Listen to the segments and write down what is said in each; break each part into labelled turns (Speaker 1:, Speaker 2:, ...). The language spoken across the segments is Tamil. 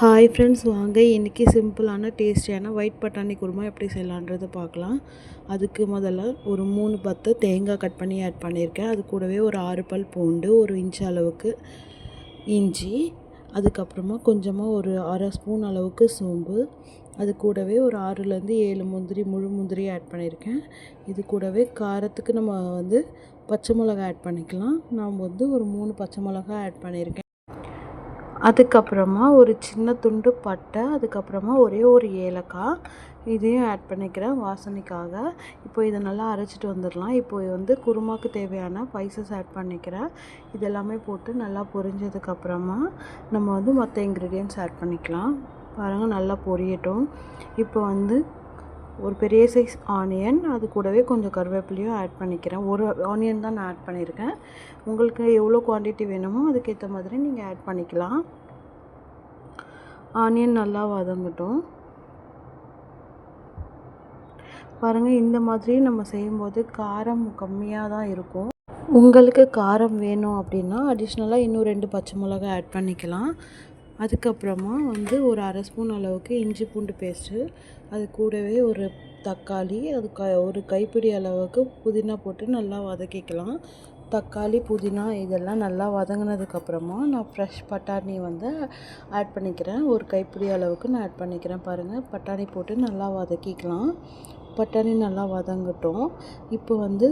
Speaker 1: ஹாய் ஃப்ரெண்ட்ஸ் வாங்க. இன்றைக்கி சிம்பிளான டேஸ்டியான ஒயிட் பட்டாணி குருமா எப்படி செய்யலான்றதை பார்க்கலாம். அதுக்கு முதல்ல ஒரு மூணு பத்து தேங்காய் கட் பண்ணி ஆட் பண்ணியிருக்கேன். அது கூடவே ஒரு ஆறு பல் பூண்டு ஒரு இன்ச் அளவுக்கு இஞ்சி அதுக்கப்புறமா கொஞ்சமாக ஒரு அரை ஸ்பூன் அளவுக்கு சோம்பு அது கூடவே ஒரு ஆறுலேருந்து ஏழு முந்திரி முழு முந்திரி ஆட் பண்ணியிருக்கேன். இது கூடவே காரத்துக்கு நம்ம வந்து பச்சை மிளகா ஆட் பண்ணிக்கலாம். நான் வந்து ஒரு மூணு பச்சை மிளகா ஆட் பண்ணியிருக்கேன். அதுக்கப்புறமா ஒரு சின்ன துண்டு பட்டை அதுக்கப்புறமா ஒரே ஒரு ஏலக்காய். இதையும் ஆட் பண்ணிக்கிறேன் வாசனைக்காக. இப்போ இதை நல்லா அரைச்சிட்டு வந்துடலாம். இப்போ வந்து குருமாக்கு தேவையான ஸ்பைசஸ் ஆட் பண்ணிக்கிறேன். இதெல்லாமே போட்டு நல்லா பொரிஞ்சதுக்கப்புறமா நம்ம வந்து மற்ற இன்க்ரீடியன்ட்ஸ் ஆட் பண்ணிக்கலாம். பாருங்கள் நல்லா பொரியட்டும். இப்போ வந்து ஒரு பெரிய சைஸ் ஆனியன் அது கூடவே கொஞ்சம் கருவேப்பிலையும் ஆட் பண்ணிக்கிறேன். ஒரு ஆனியன் தான் நான் ஆட் பண்ணியிருக்கேன். உங்களுக்கு எவ்வளோ குவான்டிட்டி வேணுமோ அதுக்கேற்ற மாதிரி நீங்கள் ஆட் பண்ணிக்கலாம். ஆனியன் நல்லா வதங்கட்டும். பாருங்கள் இந்த மாதிரி நம்ம செய்யும்போது காரம் கம்மியாக தான் இருக்கும். உங்களுக்கு காரம் வேணும் அப்படின்னா அடிஷ்னலாக இன்னும் ரெண்டு பச்சை மிளகா ஆட் பண்ணிக்கலாம். அதுக்கப்புறமா வந்து ஒரு அரை ஸ்பூன் அளவுக்கு இஞ்சி பூண்டு பேஸ்ட்டு அது கூடவே ஒரு தக்காளி அது க ஒரு கைப்பிடி அளவுக்கு புதினா போட்டு நல்லா வதக்கிக்கலாம். தக்காளி புதினா இதெல்லாம் நல்லா வதங்கினதுக்கப்புறமா நான் ஃப்ரெஷ் பட்டாணி வந்து ஆட் பண்ணிக்கிறேன். ஒரு கைப்பிடி அளவுக்கு நான் ஆட் பண்ணிக்கிறேன் பாருங்கள் பட்டாணி போட்டு நல்லா வதக்கிக்கலாம். பட்டாணி நல்லா வதங்கட்டும். இப்போ வந்து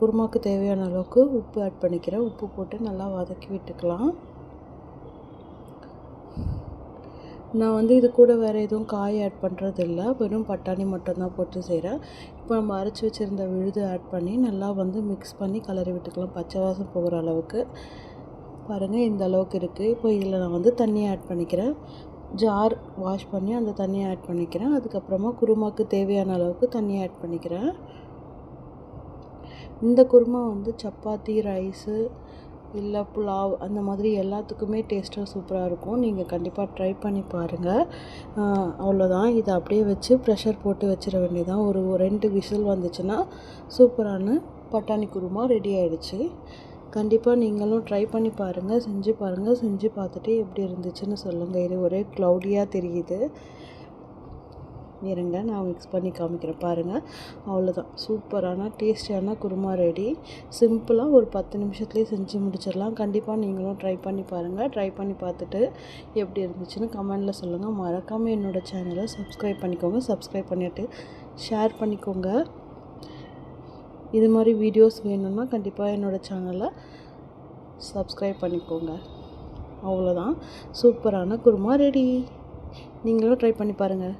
Speaker 1: குருமாக்கு தேவையான அளவுக்கு உப்பு ஆட் பண்ணிக்கிறேன். உப்பு போட்டு நல்லா வதக்கி விட்டுக்கலாம். நான் வந்து இது கூட வேறு எதுவும் காய் ஆட் பண்ணுறது இல்லை வெறும் பட்டாணி மட்டும்தான் போட்டு செய்கிறேன் இப்போ நம்ம அரைச்சி வச்சுருந்த விழுது ஆட் பண்ணி நல்லா வந்து மிக்ஸ் பண்ணி கலரி விட்டுக்கலாம். பச்சை வாசம் போகிற அளவுக்கு. பாருங்கள் இந்த அளவுக்கு இருக்குது இப்போ இதில் நான் வந்து தண்ணியை ஆட் பண்ணிக்கிறேன். ஜார் வாஷ் பண்ணி அந்த தண்ணியை ஆட் பண்ணிக்கிறேன். அதுக்கப்புறமா குருமாக்கு தேவையான அளவுக்கு தண்ணியை ஆட் பண்ணிக்கிறேன். இந்த குருமா வந்து சப்பாத்தி ரைஸு இல்லை புலாவ் அந்த மாதிரி எல்லாத்துக்குமே டேஸ்ட்டாக சூப்பராக இருக்கும். நீங்கள் கண்டிப்பாக ட்ரை பண்ணி பாருங்கள் அவ்வளோதான் இதை அப்படியே வச்சு ப்ரெஷர் போட்டு வச்சிட வேண்டியதான் ஒரு ரெண்டு விசில் வந்துச்சுன்னா சூப்பரான பட்டாணி குருமா ரெடி ஆகிடுச்சு கண்டிப்பாக நீங்களும் ட்ரை பண்ணி பாருங்கள் செஞ்சு பாருங்கள் செஞ்சு பார்த்துட்டு எப்படி இருந்துச்சுன்னு சொல்லுங்கள் இது ஒரே க்ளவுடியாக தெரியுது. இருங்க நான் மிக்ஸ் பண்ணி காமிக்கிறேன். பாருங்கள் அவ்வளோதான் சூப்பரான டேஸ்டியான குருமா ரெடி சிம்பிளாக ஒரு பத்து நிமிஷத்துலேயே செஞ்சு முடிச்சிடலாம். கண்டிப்பாக நீங்களும் ட்ரை பண்ணி பாருங்கள் ட்ரை பண்ணி பார்த்துட்டு எப்படி இருந்துச்சுன்னு கமெண்டில் சொல்லுங்கள் மறக்காமல் என்னோடய சேனலை சப்ஸ்கிரைப் பண்ணிக்கோங்க. சப்ஸ்கிரைப் பண்ணிவிட்டு ஷேர் பண்ணிக்கோங்க. இது மாதிரி வீடியோஸ் வேணும்னா கண்டிப்பாக என்னோடய சேனலை சப்ஸ்கிரைப் பண்ணிக்கோங்க. அவ்வளோதான் சூப்பரான குருமா ரெடி நீங்களும் ட்ரை பண்ணி பாருங்கள்